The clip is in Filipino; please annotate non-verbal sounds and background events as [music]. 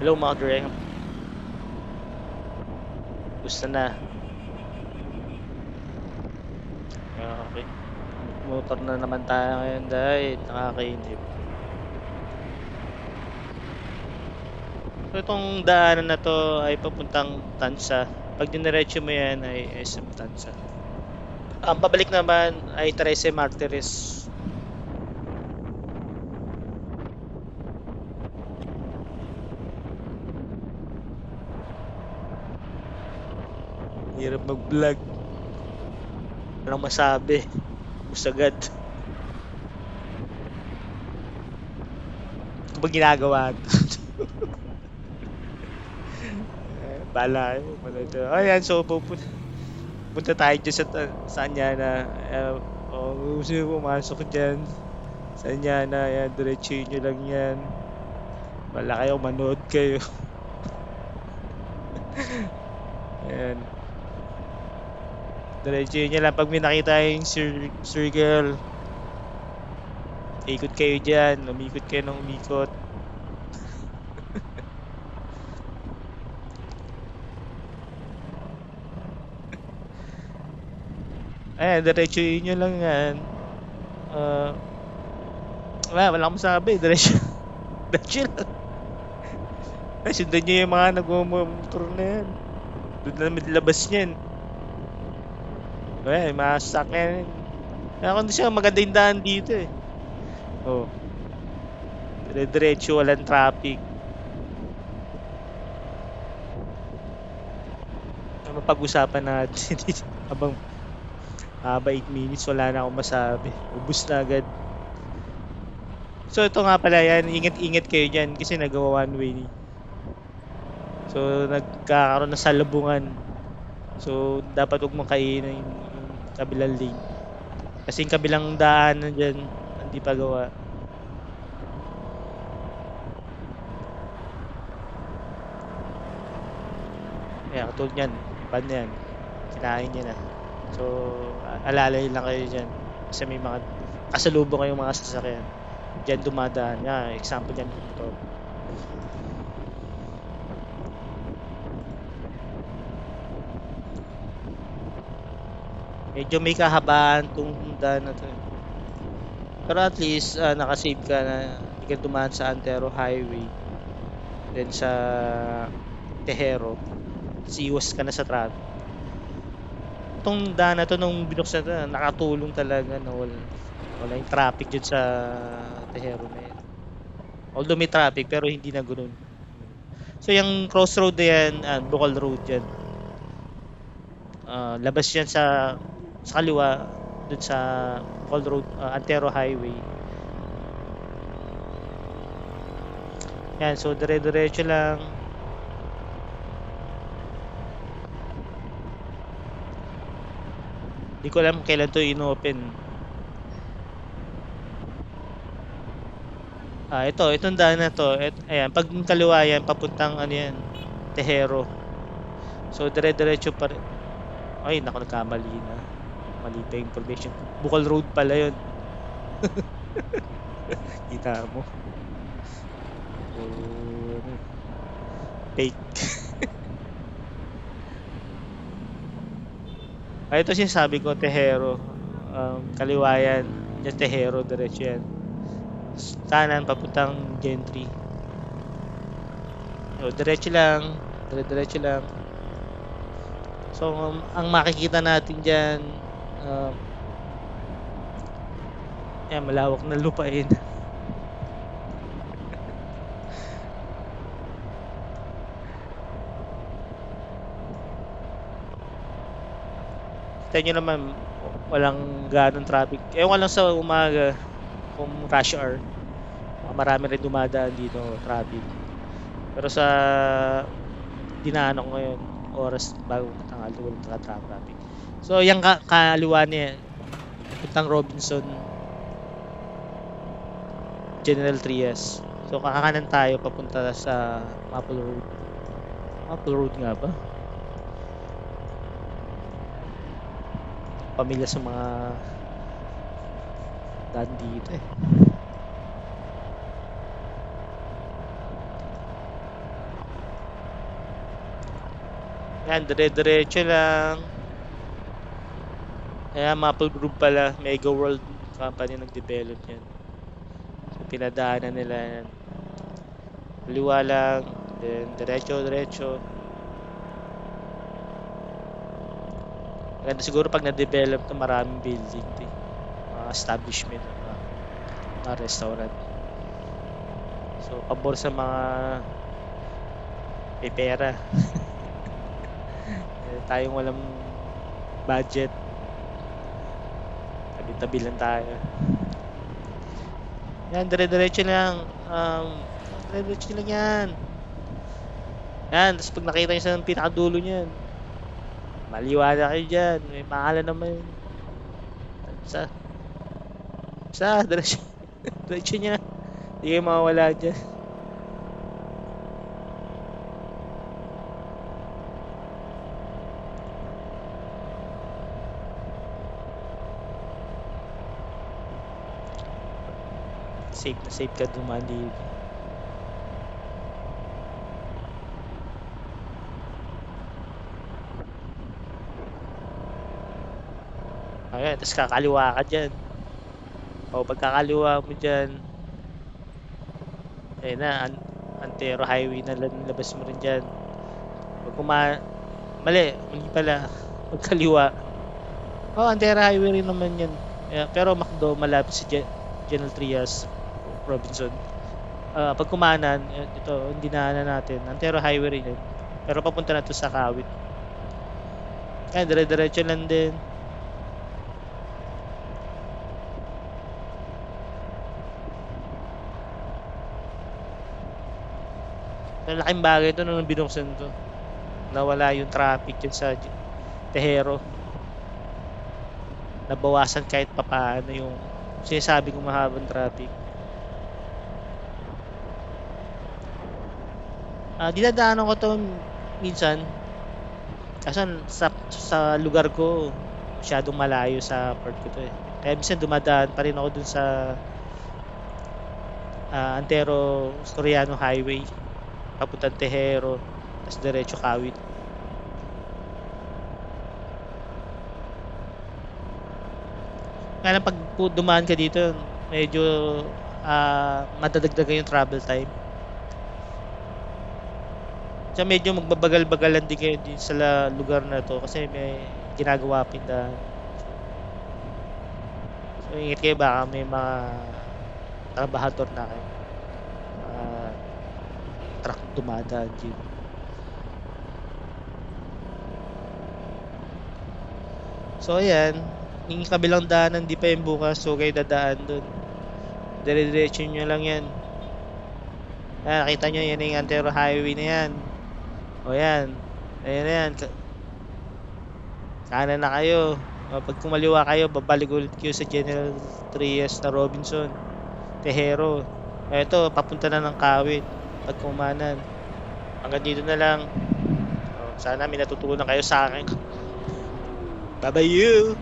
Hello mga Graham. Gusto na. Okay. Motor na naman tayo ngayon dahil nakakainip. So itong daanan na to ay papuntang Tansa. Pag diniretso mo yan ay SM Tansa. Ang pabalik naman ay Trece Martires. Hirap mag-vlog. Walang masabi. Busagad. Kung ba ginagawa? Eh, [laughs] Bala. Bala ito. Ayan, so pupunta, punta tayo dyan sa, ta- sa Anyana. Uh, oh, gusto nyo pumasok dyan. Sa Anyana, yan, diretsuhin nyo lang yan. Bala kayo, manood kayo. [laughs] Ayan. Diretsuhin nyo lang. Pag may nakita yung cir- circle, ikot kayo dyan. Umikot kayo ng umikot. [laughs] Ayan, diretsuhin nyo lang yan. Ah, wala, wala akong masabi. Diretso. [laughs] Diretso lang. Ay, sundan nyo yung mga nagmumotor na yan. Doon na labas niyan. Ayan, mga sasakyan. Kaya kung siya maganda yung daan dito eh. Oh. Dire-diretso, walang traffic. Ano pag-usapan natin? [laughs] Habang haba 8 minutes, wala na akong masabi. Ubus na agad. So ito nga pala yan, ingat-ingat kayo dyan kasi nagawa one way. So nagkakaroon ng salubungan. So dapat huwag mong kainin kabilang lane. Kasi yung kabilang daan dyan, hindi pa gawa. Ayan, katulad yan. Ban na yan. Kinain niya na. So, alalay lang kayo dyan. Kasi may mga kasalubong kayong mga sasakyan. Diyan dumadaan. Yan, example yan. Ito. Medyo may kahabaan tong daan na to. eh. Pero at least, ah, nakasave ka na hindi ka dumaan sa Antero Highway. Then sa Tejero. Iwas ka na sa traffic. Itong daan na to nung binuksan to, nakatulong talaga na wala, wala yung traffic dyan sa Tejero na yan. Although may traffic pero hindi na ganun. So yung crossroad na yan, ah, local road yan. Ah, labas yan sa sa kaliwa dun sa Call Road, ah, Antero Highway. Yan, so dire-diretso lang. Hindi ko alam kailan to inopen. Ah, ito, itong daan na to. Et, ayan, pag kaliwa yan, papuntang ano yan, Tejero. So, dire-diretso pa rin. Ay, naku, nagkamali na. Mali yung information. Bukal Road pala yun. [laughs] Kita mo. Ano. fake. Ay, [laughs] ito sinasabi ko, Tejero. Um, kaliwa yan. Tejero, diretso yan. Kanan, papuntang Gentry. So, diretso lang. Dire-diretso lang. So, um, ang makikita natin dyan, um, yan, malawak na lupain. Kita nyo naman, walang ganong traffic. Ewan ko lang sa umaga, kung rush hour. Baka Marami rin dumadaan dito, traffic. Pero sa dinaanan ngayon, oras bago tanghali, walang tra- traffic. So, yung ka kaliwa niya, puntang Robinson, General Trias. So, kakanan tayo papunta sa Maple Road. Maple Road nga ba? Pamilya sa mga daan dito eh. Yan, dire-diretso lang. Ayan, Maple Group pala. Mega World Company nag-develop yan. So, pinadaanan nila yan. Kaliwa lang. Then, diretso, diretso. Maganda siguro pag na-develop to maraming building. to eh. Mga establishment. Mga, mga restaurant. So, pabor sa mga may pera. [laughs] eh, tayong walang budget. Tabi-tabi lang tayo. Yan, dire-diretso lang. Um, dire-diretso lang yan. Yan, tapos pag nakita nyo sa pinakadulo niyan, maliwala kayo dyan. May mahala naman. Sa, sa, diretso. [laughs] diretso niya. Hindi kayo mawawala dyan. Safe na safe ka dumaan dito. Ayan, tapos kakaliwa ka dyan. O, pagkakaliwa mo dyan, ayun na, An Antero Highway na labas mo rin dyan. Pag kuma... Mali, mali pala. [laughs] Pagkaliwa. Oh, Antero Highway rin naman yan. Yeah, pero Macdo, malapit sa Gen General Trias, Robinson. Ah, pag kumanan, eh, ito, hindi na natin. Antero Highway rin yan. Pero papunta na to sa Kawit. Ayan, dire-diretso lang din. Malaking bagay to nung binuksan to. Nawala yung traffic dyan sa Tejero. Nabawasan kahit papaano yung sinasabi kong mahabang traffic. Ah, dinadaanan ko to minsan. Kaso sa, sa lugar ko, masyadong malayo sa part ko to eh. Kaya minsan dumadaan pa rin ako dun sa ah, Antero Soriano Highway papuntang Tejero, tapos diretso Kawit. Kaya lang pag dumaan ka dito, medyo ah madadagdagan yung travel time. Tsaka medyo magbabagal-bagalan din kayo din sa lugar na to kasi may ginagawa pindahan. So ingat kayo baka may mga trabahador na kayo. Mga truck dumadaan dyan. So ayan, yung kabilang daanan di pa yung bukas so kayo dadaan dun. Dire-diretso nyo lang yan. Ayan, nakita nyo yan yung Antero Highway na yan. O yan. Ayan na yan. Kanan na kayo. Pag kumaliwa kayo, babalik ulit kayo sa General Trias na Robinson. Tejero. Eto, papunta na ng Kawit. Pag kumanan. Hanggang dito na lang. Sana may natutunan kayo sa akin. Bye-bye you!